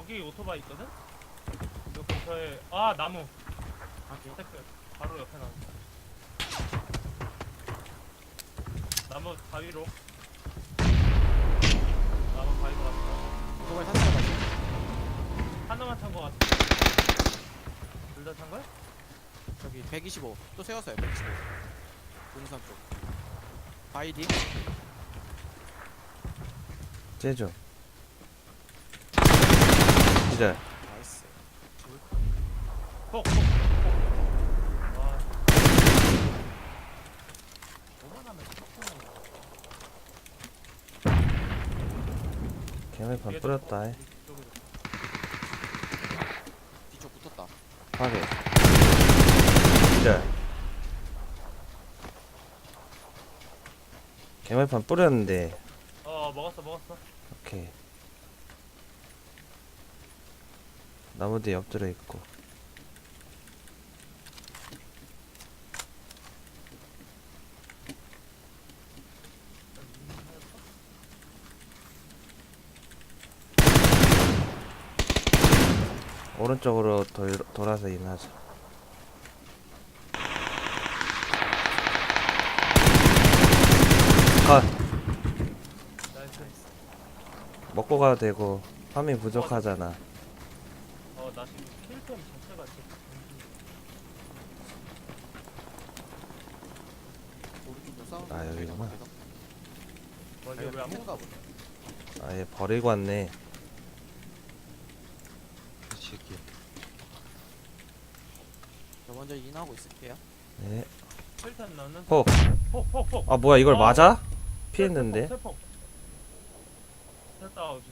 여기 오토바이 있거든? 요 근처에 아 나무 확인. 택배 바로 옆에 나무 나무 바위로 나무 바위로 갔어 오토바이 거 같지? 하나만 탄 거 같아 둘 다 탄 거야? 저기 125. 또 세웠어요. 125. 동산 쪽. 바이디. 째죠 기절 나이스. 와 오만하면 개물판 뿌렸다 이. 뒤쪽 붙었다. 확인 기절 개물판 뿌렸는데 어 먹었어 먹었어 오케이 나무 뒤에 엎드려 있고. 오른쪽으로 돌, 돌아서 인하자 컷. 나이스 먹고 가도 되고 파밍 부족하잖아 어나 지금 킬템 자체가 오른쪽으로 싸우는 아, 거 여기구나. 어, 아니, 이거 왜안 피해가 보네. 아얘 버리고 왔네 새끼. 저 먼저 인하고 있을게요. 네. 킬템 넣는 폭. 폭 폭 폭 아 뭐야 이걸 어. 맞아? 피했는데 세폭 셀다웃인데?